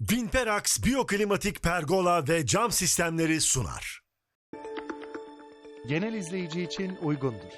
Vinperax Biyoklimatik Pergola ve Cam Sistemleri sunar. genel izleyici için uygundur.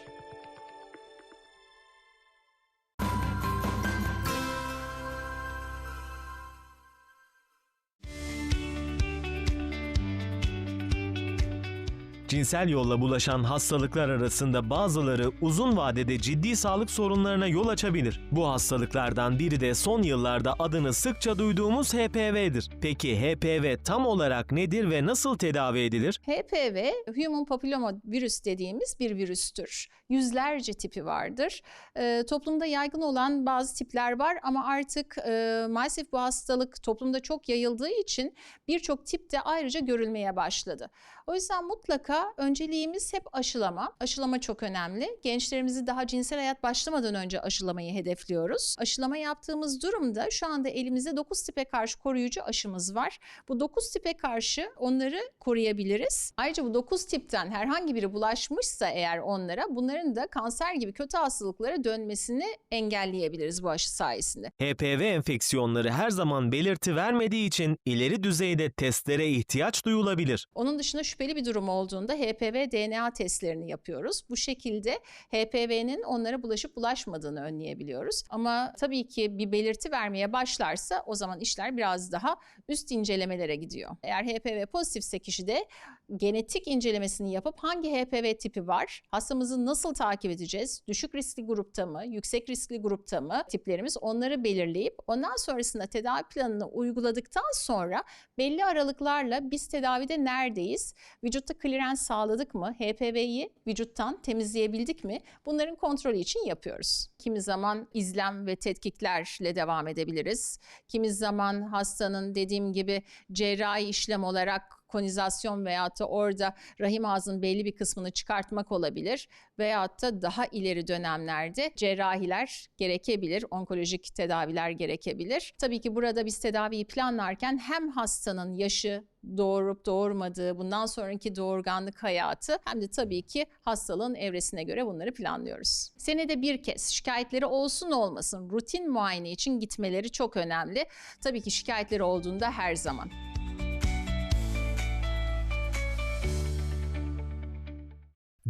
Cinsel yolla bulaşan hastalıklar arasında bazıları uzun vadede ciddi sağlık sorunlarına yol açabilir. Bu hastalıklardan biri de son yıllarda adını sıkça duyduğumuz HPV'dir. Peki HPV tam olarak nedir ve nasıl tedavi edilir? HPV, Human Papilloma Virüs dediğimiz bir virüstür. Yüzlerce tipi vardır. Ee, toplumda yaygın olan bazı tipler var ama artık e, maalesef bu hastalık toplumda çok yayıldığı için birçok tip de ayrıca görülmeye başladı. O yüzden mutlaka önceliğimiz hep aşılama. Aşılama çok önemli. Gençlerimizi daha cinsel hayat başlamadan önce aşılamayı hedefliyoruz. Aşılama yaptığımız durumda şu anda elimizde 9 tipe karşı koruyucu aşımız var. Bu 9 tipe karşı onları koruyabiliriz. Ayrıca bu 9 tipten herhangi biri bulaşmışsa eğer onlara bunların da kanser gibi kötü hastalıklara dönmesini engelleyebiliriz bu aşı sayesinde. HPV enfeksiyonları her zaman belirti vermediği için ileri düzeyde testlere ihtiyaç duyulabilir. Onun dışında şüpheli bir durum olduğunda HPV DNA testlerini yapıyoruz. Bu şekilde HPV'nin onlara bulaşıp bulaşmadığını önleyebiliyoruz. Ama tabii ki bir belirti vermeye başlarsa o zaman işler biraz daha üst incelemelere gidiyor. Eğer HPV pozitifse kişide genetik incelemesini yapıp hangi HPV tipi var, hastamızı nasıl takip edeceğiz, düşük riskli grupta mı, yüksek riskli grupta mı tiplerimiz onları belirleyip ondan sonrasında tedavi planını uyguladıktan sonra belli aralıklarla biz tedavide neredeyiz, vücutta klirens sağladık mı, HPV'yi vücuttan temizleyebildik mi bunların kontrolü için yapıyoruz. Kimi zaman izlem ve tetkiklerle devam edebiliriz. Kimi zaman hastanın dediğim gibi cerrahi işlem olarak konizasyon veyahut da orada rahim ağzının belli bir kısmını çıkartmak olabilir veyahut da daha ileri dönemlerde cerrahiler gerekebilir, onkolojik tedaviler gerekebilir. Tabii ki burada biz tedaviyi planlarken hem hastanın yaşı, doğurup doğurmadığı, bundan sonraki doğurganlık hayatı hem de tabii ki hastalığın evresine göre bunları planlıyoruz. Senede bir kez şikayetleri olsun olmasın rutin muayene için gitmeleri çok önemli. Tabii ki şikayetleri olduğunda her zaman.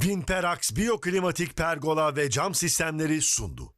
Vinperax Biyoklimatik Pergola ve Cam Sistemleri sundu.